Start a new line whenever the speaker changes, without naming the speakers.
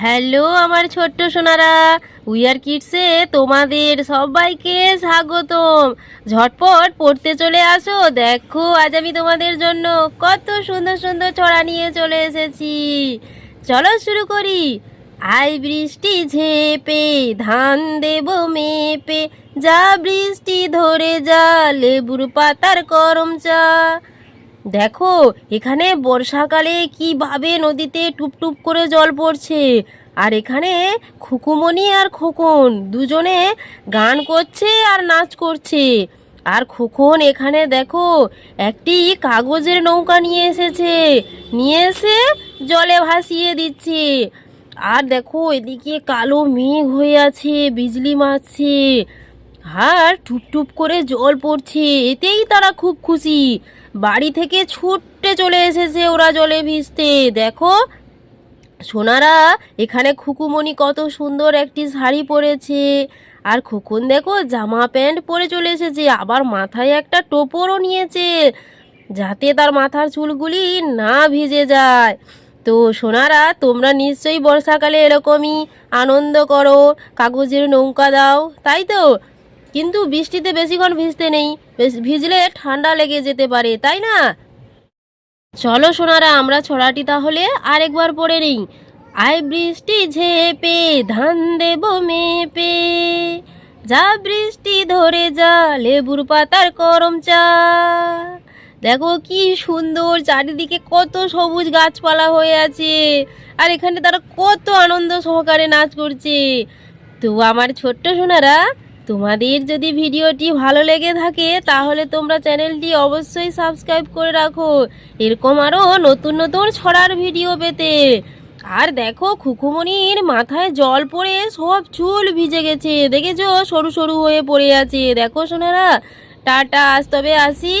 Hello আমার ছোট্ট Sonara wear কিডসে তোমাদের সবাইকে স্বাগতম। ঝটপট পড়তে চলে আসো, দেখো আজ আমি তোমাদের জন্য কত সুন্দর সুন্দর ছড়া নিয়ে চলে এসেছি। চলো শুরু করি। আই বৃষ্টি ঝেপে, ধান দেব মেপে, যা বৃষ্টি ধরে যা, লেবুর পাতার করম চা। দেখো, এখানে বর্ষাকালে কীভাবে নদীতে টুপটুপ করে জল পড়ছে। আর এখানে খুকুমণি আর খোকন দুজনে গান করছে আর নাচ করছে। আর খোকন এখানে দেখো, একটি কাগজের নৌকা নিয়ে এসেছে। নিয়ে এসে জলে ভাসিয়ে দিচ্ছে। আর দেখো, এদিকে কালো মেঘ হয়ে আছে, বিজলি মারছে। আর টুপটুপ করে জল পড়ছে, এতেই তারা খুব খুশি। বাড়ি থেকে ছুটতে চলে এসেছে ওরা জলে ভিজতে। দেখো, সোনারা, এখানে খুকুমণি কত সুন্দর একটি শাড়ি পরেছে। আর খোকন দেখো, জামা প্যান্ট পরে চলে এসেছে, আবার মাথায় একটা টোপরও নিয়েছে, যাতে তার মাথার চুলগুলি না ভিজে যায়। তো সোনারা, তোমরা নিশ্চয়ই বর্ষাকালে এরকমই আনন্দ করো, কাগজের নৌকা দাও, তাই তো? কিন্তু বৃষ্টিতে বেশিক্ষণ ভিজতে নেই। ভিজলে ঠান্ডা লেগে যেতে পারে, তাই না? চলো সোনারা, আমরা ছড়াটি তাহলে আরেকবার পড়ে নিই। আয় বৃষ্টি ঝেপে, ধান দেব মেপে। যা বৃষ্টি ধরে যা, লেবুর পাতার করম চা। দেখো কি সুন্দর, চারিদিকে কত সবুজ গাছপালা হয়ে আছে। আর এখানে তারা কত আনন্দ সহকারে নাচ করছে। তো আমার ছোট্ট সোনারা তোমাদের যদি ভিডিওটি ভালো লেগে থাকে, তাহলে তোমরা চ্যানেলটি অবশ্যই সাবস্ক্রাইব করে রাখো। এরকম আরও নতুন নতুন ছড়ার ভিডিও পেতে। আর দেখো, খুকুমণির মাথায় জল পড়ে সব চুল ভিজে গেছে। দেখেছ? সরু সরু হয়ে পড়ে আছে। দেখো সোনারা। টাটা, আজ তবে আসি।